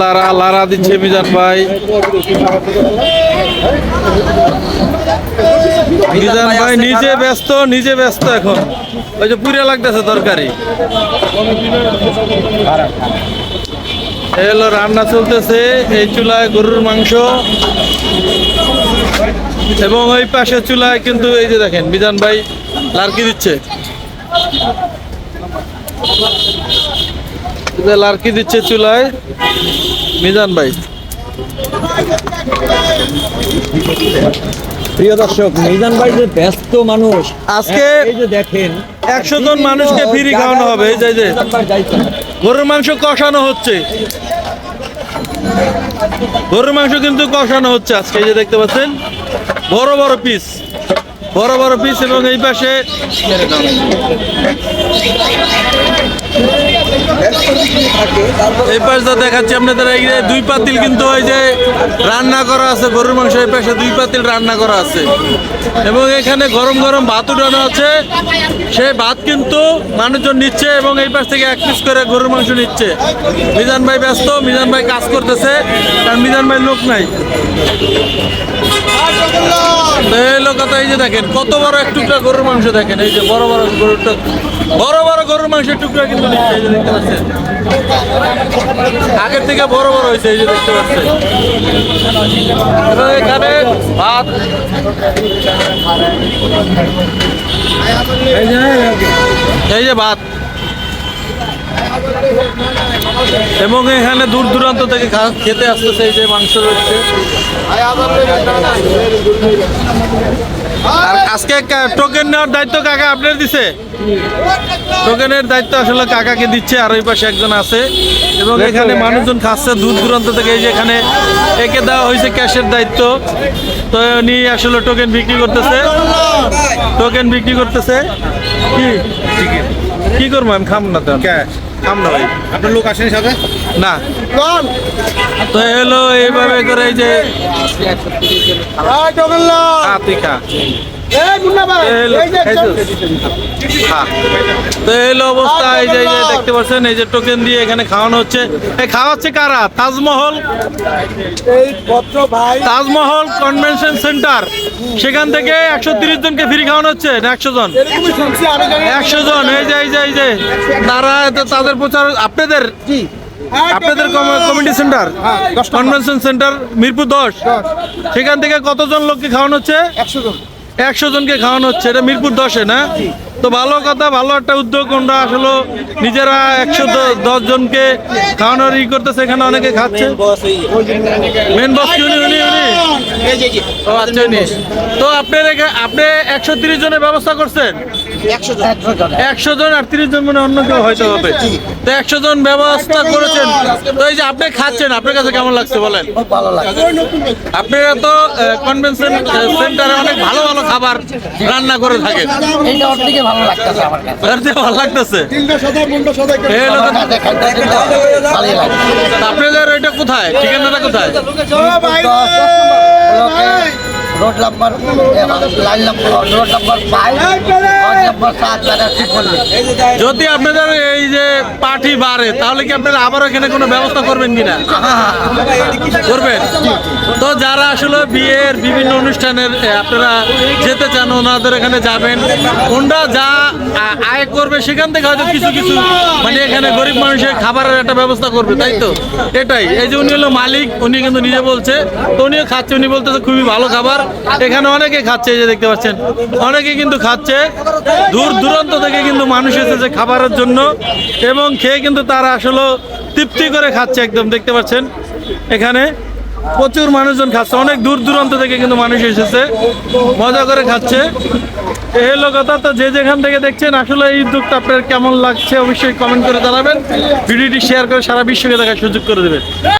লারা লারা দিচ্ছে মিজান ভাই। মিজান ভাই নিজে ব্যস্ত নিজে ব্যস্ত এখন। ওই যে পুরে লাগতেছে তরকারি। এই হলো রান্না চলতেছে এই চুলায় গরুর মাংস। এবং ওই পাশে চুলায় কিন্তু এই যে দেখেন মিজান ভাই লার্কি দিচ্ছে। যে লার্কি দিচ্ছে চুলায়। মিজান ভাই। প্রিয় দর্শক মিজান ভাই যে ব্যস্ত মানুষ আজকে- এই যে দেখেন একশো জন মানুষকে ফ্রি খাওয়ানো হবে এই যে গরুর মাংস কষানো হচ্ছে। গরুর মাংস কিন্তু কষানো হচ্ছে আজকে এই যে দেখতে পাচ্ছেন। বড় বড় পিস বড় বড় পিস এবং এই পাশে এই পাশে দেখাচ্ছি আপনাদের এই যে দুই পাতিল কিন্তু ওই যে রান্না করা আছে, গরুর মাংস এই পাশে দুই পাতিল রান্না করা আছে। এবং এখানে গরম গরম ভাত উঠানো আছে। সেই ভাত কিন্তু মানুষজন নিচ্ছে এবং এই পাশ থেকে এক পিস করে গরুর মাংস নিচ্ছে। মিজান ভাই ব্যস্ত, মিজান ভাই কাজ করতেছে, কারণ মিজান ভাই লোক নাই। এই যে দেখেন, কত বড় এক টুকরা গরুর মাংস দেখেন, এই যে বড় বড় গরুর বড় বড় গরুর মাংসের টুকরা কিন্তু এই যে আগের থেকে বড় বড় হয়েছে, এই যে দেখতে পাচ্ছেন। এখানে ভাত। এই যে ভাত। এবং এখানে দূর দূরান্ত থেকে খেতে আসতেছে, এই যে মাংস রয়েছে। আজকে কা- টোকেন নেওয়ার দায়িত্ব কাকা আপনার দিছে? টোকেনের দায়িত্ব আসলে কাকাকে দিচ্ছে আর ওই পাশে একজন আছে। এবং এখানে মানুষজন খাচ্ছে দূর দূরান্ত থেকে এই যে এখানে একে দেওয়া হয়েছে ক্যাশের দায়িত্ব। তো উনি আসলে টোকেন বিক্রি করতেছে। টোকেন বিক্রি করতেছে। কি? কি করব আমি? খাম না তো। খাম না ভাই। আপনার লোক আসেন সাথে? না। তো এলো এইভাবে করে এই যে খা তো এলো অবস্থা এই যে যে দেখতে পাচ্ছেন এই যে টোকেন দিয়ে এখানে খাওয়ানো হচ্ছে। এই খাওয়াচ্ছে কারা? তাজমহল? এই পত্র ভাই। Taj Mahal convention centre. সেখান থেকে একশো তিরিশ জনকে ফ্রি খাওয়ানো হচ্ছে না একশো জন? একশো জন এই যে এই যে এই যে। তারা তাদের প্রচার আপনাদের আপনাদের committee centre convention centre Mirpur দশ। সেখান থেকে কতজন লোককে খাওয়ানো হচ্ছে? একশো জন। একশো জনকে খাওয়ানো হচ্ছে এটা মিরপুর দশে না? তো ভালো কথা ভালো একটা উদ্যোগ আমরা আসলে নিজেরা একশো দশ জনকে খাওয়ানোর ই করতেছে এখানে অনেকে খাচ্ছে। মেন বস কি উনি উনি আচ্ছা উনি। তো আপনার আপনি একশো তিরিশ জনের ব্যবস্থা করছেন? একশো জন। আর তিরিশ জন মানে অন্য কেউ হয়তো হবে। তো একশো জন ব্যবস্থা করেছেন। তো এই যে আপনি খাচ্ছেন আপনার কাছে কেমন লাগছে বলেন? আপনারা তো কনভেনশন সেন্টারে অনেক ভালো ভালো খাবার রান্না করে থাকেন। ভালো লাগতেছে আপনাদের এটা কোথায়? ঠিকানাটা কোথায়? Road number line number, road number five যদি আপনাদের এই যে পার্টি বাড়ে, তাহলে কি আপনারা আবার এখানে কোনো ব্যবস্থা করবেন কিনা? করবেন? তো যারা আসলে বিয়ের বিভিন্ন অনুষ্ঠানের আপনারা যেতে চান, ওনাদের এখানে যাবেন। ওনরা যা আয় করবে, সেখান থেকে হয়তো কিছু কিছু মানে এখানে গরিব মানুষের খাবারের একটা ব্যবস্থা করবে, তাই তো? এটাই। এই যে উনি হলো মালিক, উনি কিন্তু নিজে বলছে। তো উনিও খাচ্ছে, উনি বলতেছে খুবই ভালো খাবার। এখানে অনেকে খাচ্ছে যে দেখতে পাচ্ছেন। অনেকে কিন্তু খাচ্ছে। দূর দূরান্ত থেকে কিন্তু মানুষ এসেছে খাবারের জন্য এবং খেয়ে কিন্তু তারা আসলে তৃপ্তি করে খাচ্ছে একদম, দেখতে পাচ্ছেন? এখানে প্রচুর মানুষজন খাচ্ছে। অনেক দূর দূরান্ত থেকে কিন্তু মানুষ এসেছে। মজা করে খাচ্ছে। হলো কথা। তো যে যেখান থেকে দেখছেন, আসলে এই উদ্যোগটা আপনার কেমন লাগছে অবশ্যই কমেন্ট করে জানাবেন। ভিডিওটি শেয়ার করে সারা বিশ্বকে দেখার সুযোগ করে দেবেন।